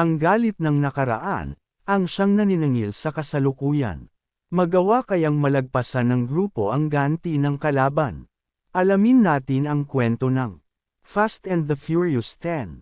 Ang galit ng nakaraan, ang siyang naniningil sa kasalukuyan. Magawa kayang malagpasan ng grupo ang ganti ng kalaban. Alamin natin ang kwento ng Fast and the Furious 10.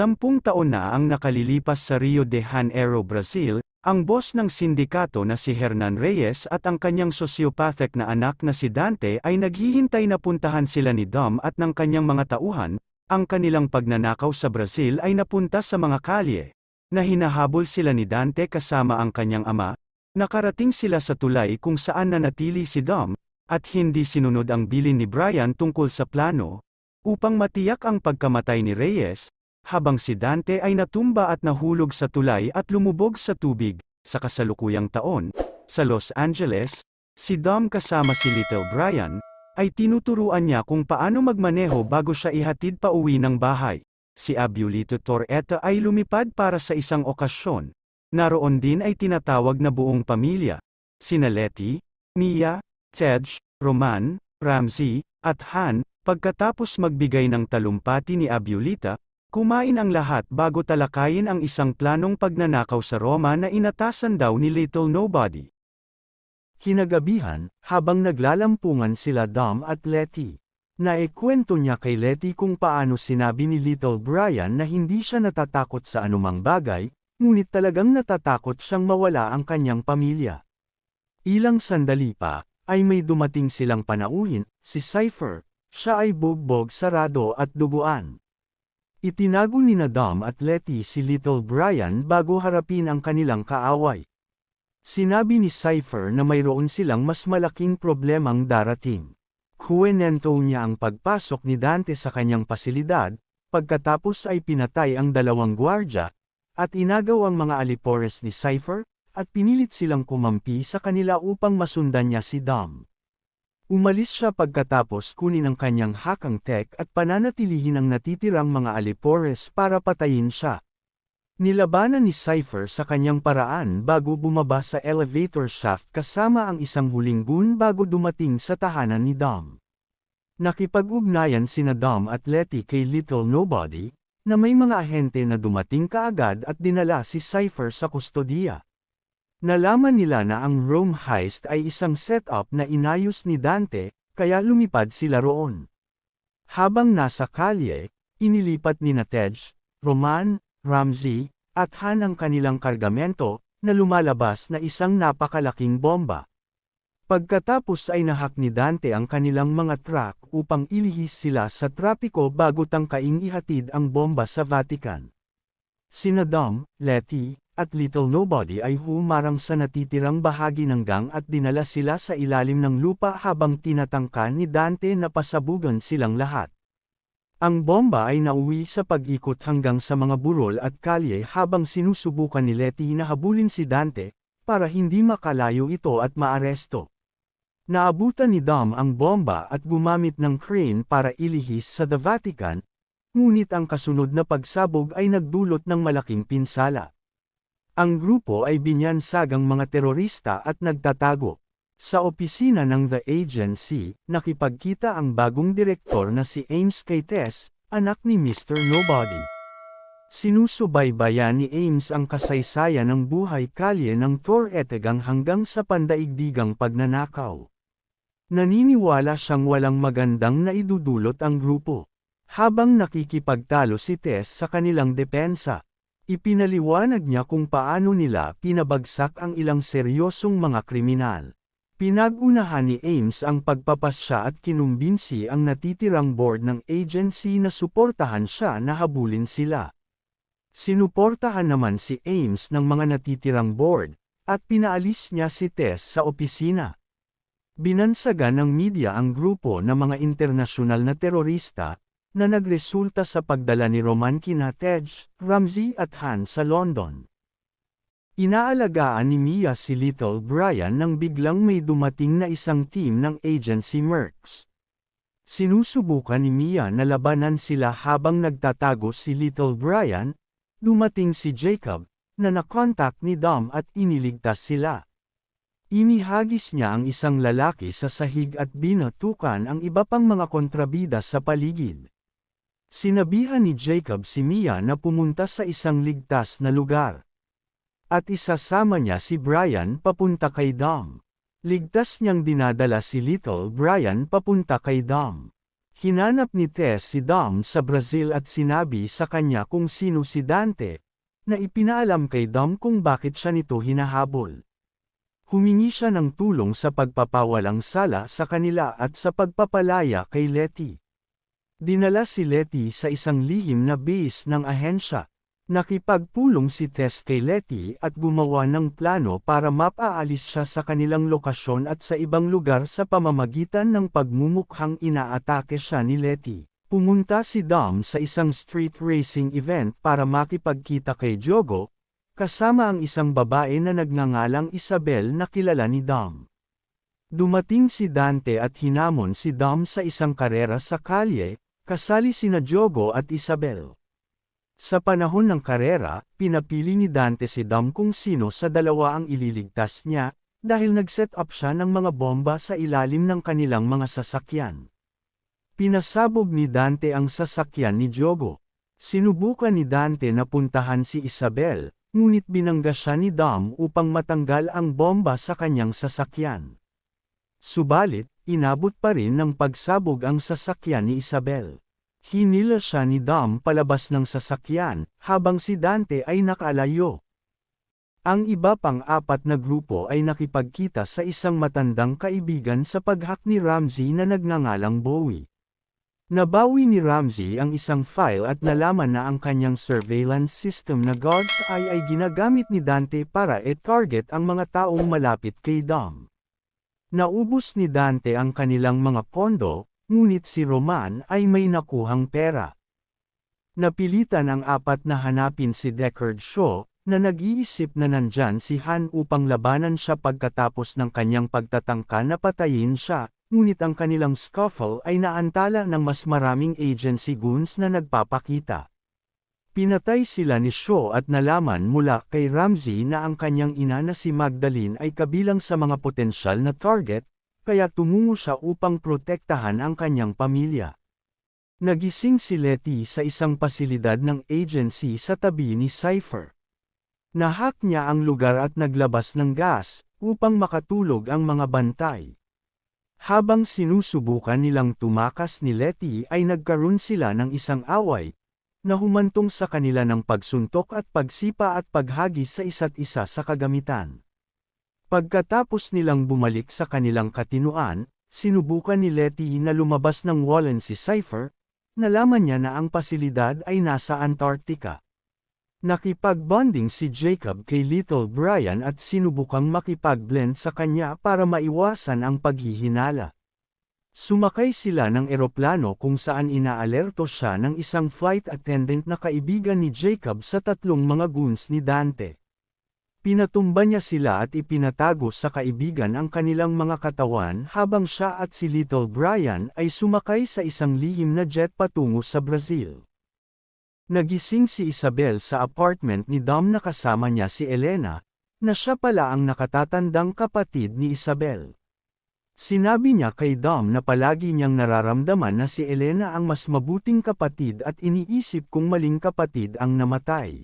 Sampung taon na ang nakalilipas sa Rio de Janeiro, Brazil, ang boss ng sindikato na si Hernan Reyes at ang kanyang sociopathic na anak na si Dante ay naghihintay na puntahan sila ni Dom at ng kanyang mga tauhan, ang kanilang pagnanakaw sa Brazil ay napunta sa mga kalye, na hinahabol sila ni Dante kasama ang kanyang ama, nakarating sila sa tulay kung saan nanatili si Dom, at hindi sinunod ang bilin ni Brian tungkol sa plano, upang matiyak ang pagkamatay ni Reyes, habang si Dante ay natumba at nahulog sa tulay at lumubog sa tubig, sa kasalukuyang taon, sa Los Angeles, si Dom kasama si Little Brian, ay tinuturuan niya kung paano magmaneho bago siya ihatid pa uwi ng bahay. Si Abuelito Torreta ay lumipad para sa isang okasyon. Naroon din ay tinatawag na buong pamilya. Sina Letty, Mia, Tej, Roman, Ramsey, at Han, pagkatapos magbigay ng talumpati ni Abuelita, Kumain ang lahat bago talakayin ang isang planong pagnanakaw sa Roma na inatasan daw ni Little Nobody. Kinagabihan, habang naglalampungan sila Dom at Letty, naikwento niya kay Letty kung paano sinabi ni Little Brian na hindi siya natatakot sa anumang bagay, ngunit talagang natatakot siyang mawala ang kanyang pamilya. Ilang sandali pa, ay may dumating silang panauhin, si Cypher, siya ay bugbog sarado at duguan. Itinago ni na Dom at Letty si Little Brian bago harapin ang kanilang kaaway. Sinabi ni Cypher na mayroon silang mas malaking problemang darating. Kuwenento niya ang pagpasok ni Dante sa kanyang pasilidad, pagkatapos ay pinatay ang dalawang gwardya, at inagaw ang mga alipores ni Cypher, at pinilit silang kumampi sa kanila upang masundan niya si Dom. Umalis siya pagkatapos kunin ang kanyang hakang tech at pananatilihin ang natitirang mga alipores para patayin siya. Nilabanan ni Cypher sa kanyang paraan bago bumaba sa elevator shaft kasama ang isang huling gun bago dumating sa tahanan ni Dom. Nakipag-ugnayan sina Dom at Letty kay Little Nobody, na may mga ahente na dumating kaagad at dinala si Cypher sa kustodiya. Nalaman nila na ang Rome heist ay isang setup na inayos ni Dante, kaya lumipad sila roon. Habang nasa kalye, inilipat ni Tej, Roman, Ramsey, at Han ang kanilang kargamento, na lumalabas na isang napakalaking bomba. Pagkatapos ay nahak ni Dante ang kanilang mga truck upang ilihis sila sa trapiko bago tangkaing ihatid ang bomba sa Vatican. Sina Dom, Letty, at Little Nobody ay humarang sa natitirang bahagi ng gang at dinala sila sa ilalim ng lupa habang tinatangka ni Dante na pasabugan silang lahat. Ang bomba ay nauwi sa pag-ikot hanggang sa mga burol at kalye habang sinusubukan ni Letty na habulin si Dante, para hindi makalayo ito at maaresto. Naabutan ni Dom ang bomba at gumamit ng crane para ilihis sa The Vatican, ngunit ang kasunod na pagsabog ay nagdulot ng malaking pinsala. Ang grupo ay binyansagang mga terorista at nagtatago. Sa opisina ng The Agency, nakipagkita ang bagong direktor na si Ames Kaites, anak ni Mr. Nobody. Sinusubaybayan ni Ames ang kasaysayan ng buhay kalye ng Tor Etegang hanggang sa pandaigdigang pagnanakaw. Naniniwala siyang walang magandang naidudulot ang grupo. Habang nakikipagtalo si Tess sa kanilang depensa, Ipinaliwanag niya kung paano nila pinabagsak ang ilang seryosong mga kriminal. Pinagunahan ni Ames ang pagpapasya at kinumbinsi ang natitirang board ng agency na suportahan siya na habulin sila. Sinuportahan naman si Ames ng mga natitirang board, at pinaalis niya si Tess sa opisina. Binansagan ng media ang grupo ng mga internasyonal na terorista, na nagresulta sa pagdala ni Roman kina Tej, Ramsey at Han sa London. Inaalagaan ni Mia si Little Brian nang biglang may dumating na isang team ng agency Mercs. Sinusubukan ni Mia na labanan sila habang nagtatago si Little Brian, dumating si Jacob, na nakontak ni Dom at iniligtas sila. Inihagis niya ang isang lalaki sa sahig at binatukan ang iba pang mga kontrabida sa paligid. Sinabihan ni Jacob si Mia na pumunta sa isang ligtas na lugar. At isasama niya si Brian papunta kay Dom. Ligtas niyang dinadala si Little Brian papunta kay Dom. Hinanap ni Tess si Dom sa Brazil at sinabi sa kanya kung sino si Dante, na ipinaalam kay Dom kung bakit siya nito hinahabol. Humingi siya ng tulong sa pagpapawalang sala sa kanila at sa pagpapalaya kay Letty. Dinala si Letty sa isang lihim na base ng ahensya. Nakipagpulong si Tess kay Letty at gumawa ng plano para mapaalis siya sa kanilang lokasyon at sa ibang lugar sa pamamagitan ng pagmumukhang inaatake siya ni Letty. Pumunta si Dom sa isang street racing event para makipagkita kay Jogo, kasama ang isang babae na nagngangalang Isabel na kilala ni Dom. Dumating si Dante at hinamon si Dom sa isang karera sa kalye, kasali sina Jogo at Isabel. Sa panahon ng karera, pinapili ni Dante si Dom kung sino sa dalawa ang ililigtas niya, dahil nag-set up siya ng mga bomba sa ilalim ng kanilang mga sasakyan. Pinasabog ni Dante ang sasakyan ni Jogo. Sinubukan ni Dante na puntahan si Isabel, ngunit binangga siya ni Dom upang matanggal ang bomba sa kanyang sasakyan. Subalit, inabot pa rin ng pagsabog ang sasakyan ni Isabel. Hinila siya ni Dom palabas ng sasakyan, habang si Dante ay nakalayo. Ang iba pang apat na grupo ay nakipagkita sa isang matandang kaibigan sa paghak ni Ramsey na nagngangalang Bowie. Nabawi ni Ramsey ang isang file at nalaman na ang kanyang surveillance system na God's Eye ay ginagamit ni Dante para e-target ang mga taong malapit kay Dom. Naubos ni Dante ang kanilang mga pondo, ngunit si Roman ay may nakuhang pera. Napilitan ang apat na hanapin si Deckard Shaw, na nag-iisip na nandyan si Han upang labanan siya pagkatapos ng kanyang pagtatangka na patayin siya, ngunit ang kanilang scuffle ay naantala ng mas maraming agency goons na nagpapakita. Pinatay sila ni Shaw at nalaman mula kay Ramsey na ang kanyang ina na si Magdalene ay kabilang sa mga potensyal na target, kaya tumungo siya upang protektahan ang kanyang pamilya. Nagising si Letty sa isang pasilidad ng agency sa tabi ni Cypher. Nahak niya ang lugar at naglabas ng gas, upang makatulog ang mga bantay. Habang sinusubukan nilang tumakas ni Letty ay nagkaroon sila ng isang away, na humantong sa kanila ng pagsuntok at pagsipa at paghagis sa isa't isa sa kagamitan. Pagkatapos nilang bumalik sa kanilang katinuan, sinubukan ni Letty na lumabas ng Wallen si Cypher, nalaman niya na ang pasilidad ay nasa Antarctica. Nakipag-bonding si Jacob kay Little Brian at sinubukang makipag-blend sa kanya para maiwasan ang paghihinala. Sumakay sila ng eroplano kung saan inaalerto siya ng isang flight attendant na kaibigan ni Jacob sa tatlong mga goons ni Dante. Pinatumba niya sila at ipinatago sa kaibigan ang kanilang mga katawan habang siya at si Little Brian ay sumakay sa isang lihim na jet patungo sa Brazil. Nagising si Isabel sa apartment ni Dom na kasama niya si Elena, na siya pala ang nakatatandang kapatid ni Isabel. Sinabi niya kay Dom na palagi niyang nararamdaman na si Elena ang mas mabuting kapatid at iniisip kung maling kapatid ang namatay.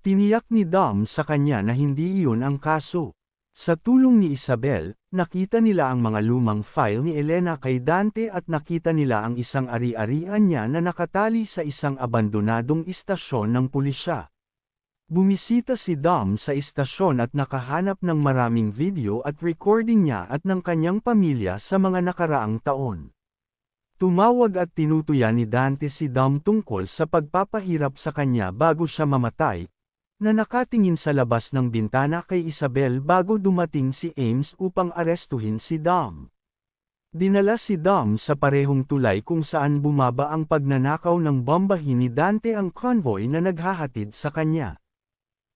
Tiniyak ni Dom sa kanya na hindi iyon ang kaso. Sa tulong ni Isabel, nakita nila ang mga lumang file ni Elena kay Dante at nakita nila ang isang ari-arian niya na nakatali sa isang abandonadong istasyon ng pulisya. Bumisita si Dom sa istasyon at nakahanap ng maraming video at recording niya at ng kanyang pamilya sa mga nakaraang taon. Tumawag at tinutuyan ni Dante si Dom tungkol sa pagpapahirap sa kanya bago siya mamatay, na nakatingin sa labas ng bintana kay Isabel bago dumating si Ames upang arestuhin si Dom. Dinala si Dom sa parehong tulay kung saan bumaba ang pagnanakaw ng bombahin ni Dante ang convoy na naghahatid sa kanya.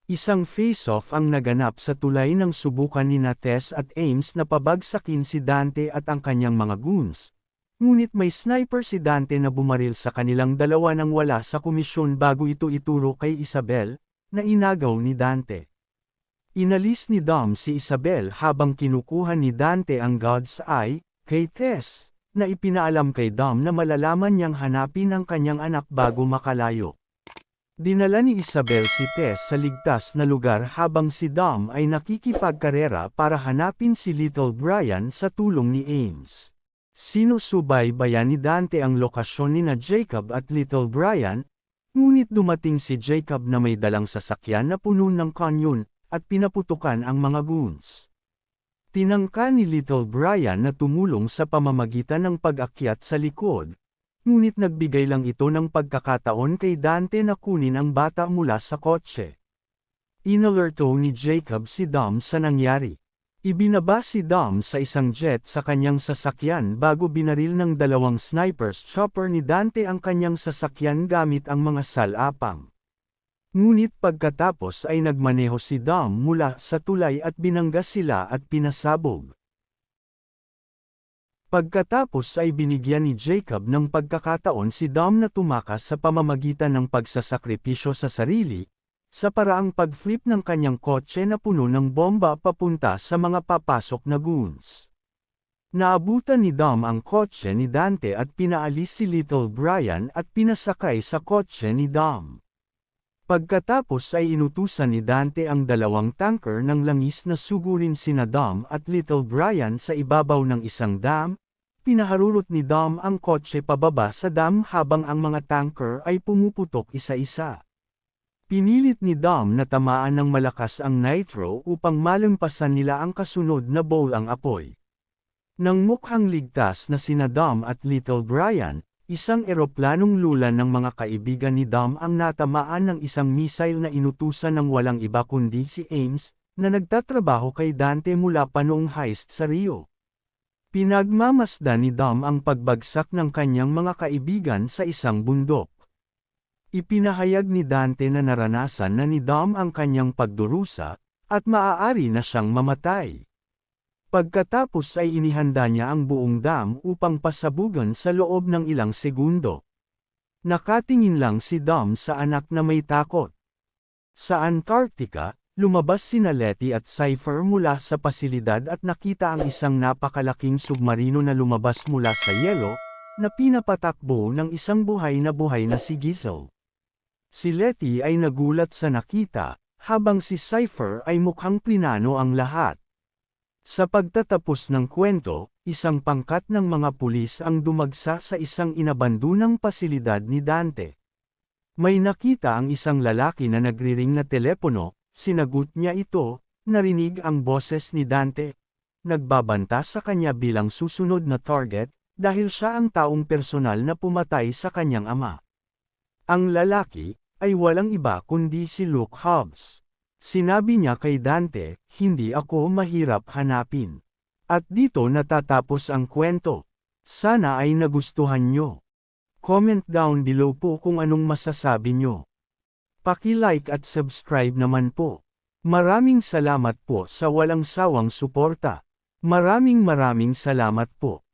Isang face-off ang naganap sa tulay ng subukan ni Nates at Ames na pabagsakin si Dante at ang kanyang mga goons. Ngunit may sniper si Dante na bumaril sa kanilang dalawa nang wala sa komisyon bago ito ituro kay Isabel, na inagaw ni Dante. Inalis ni Dom si Isabel habang kinukuha ni Dante ang God's Eye, kay Tess, na ipinaalam kay Dom na malalaman niyang hanapin ang kanyang anak bago makalayo. Dinala ni Isabel si Tess sa ligtas na lugar habang si Dom ay nakikipagkarera para hanapin si Little Brian sa tulong ni Ames. Sinusubaybayan ni Dante ang lokasyon ni na Jacob at Little Brian, ngunit dumating si Jacob na may dalang sasakyan na puno ng kanyon, at pinaputukan ang mga goons. Tinangka ni Little Brian na tumulong sa pamamagitan ng pag-akyat sa likod, ngunit nagbigay lang ito ng pagkakataon kay Dante na kunin ang bata mula sa kotse. Inalerto ni Jacob si Dom sa nangyari. Ibinaba si Dom sa isang jet sa kanyang sasakyan bago binaril ng dalawang snipers chopper ni Dante ang kanyang sasakyan gamit ang mga salapang. Ngunit pagkatapos ay nagmaneho si Dom mula sa tulay at binangga sila at pinasabog. Pagkatapos ay binigyan ni Jacob ng pagkakataon si Dom na tumakas sa pamamagitan ng pagsasakripisyo sa sarili, sa paraang pag-flip ng kanyang kotse na puno ng bomba papunta sa mga papasok na goons. Naabutan ni Dom ang kotse ni Dante at pinaalis si Little Brian at pinasakay sa kotse ni Dom. Pagkatapos ay inutusan ni Dante ang dalawang tanker ng langis na sugurin sina Dom at Little Brian sa ibabaw ng isang dam, pinaharurot ni Dom ang kotse pababa sa dam habang ang mga tanker ay pumuputok isa-isa. Pinilit ni Dom na tamaan ng malakas ang nitro upang malampasan nila ang kasunod na bowl ang apoy. Nang mukhang ligtas na sina Dom at Little Brian, Isang eroplanong lulan ng mga kaibigan ni Dom ang natamaan ng isang missile na inutusan ng walang iba kundi si Ames, na nagtatrabaho kay Dante mula pa noong heist sa Rio. Pinagmamasdan ni Dom ang pagbagsak ng kanyang mga kaibigan sa isang bundok. Ipinahayag ni Dante na naranasan na ni Dom ang kanyang pagdurusa, at maaari na siyang mamatay. Pagkatapos ay inihanda niya ang buong dam upang pasabugan sa loob ng ilang segundo. Nakatingin lang si Dom sa anak na may takot. Sa Antarctica, lumabas sina Letty at Cypher mula sa pasilidad at nakita ang isang napakalaking submarino na lumabas mula sa yelo, na pinapatakbo ng isang buhay na buhay na si Gizzle. Si Letty ay nagulat sa nakita, habang si Cypher ay mukhang plinano ang lahat. Sa pagtatapos ng kwento, isang pangkat ng mga pulis ang dumagsa sa isang inabandunang pasilidad ni Dante. May nakita ang isang lalaki na nagriring na telepono, sinagot niya ito, narinig ang boses ni Dante. Nagbabanta sa kanya bilang susunod na target, dahil siya ang taong personal na pumatay sa kanyang ama. Ang lalaki, ay walang iba kundi si Luke Hobbs. Sinabi niya kay Dante, hindi ako mahirap hanapin. At dito natatapos ang kwento. Sana ay nagustuhan nyo. Comment down below po kung anong masasabi nyo. Paki-like at subscribe naman po. Maraming salamat po sa walang sawang suporta. Maraming maraming salamat po.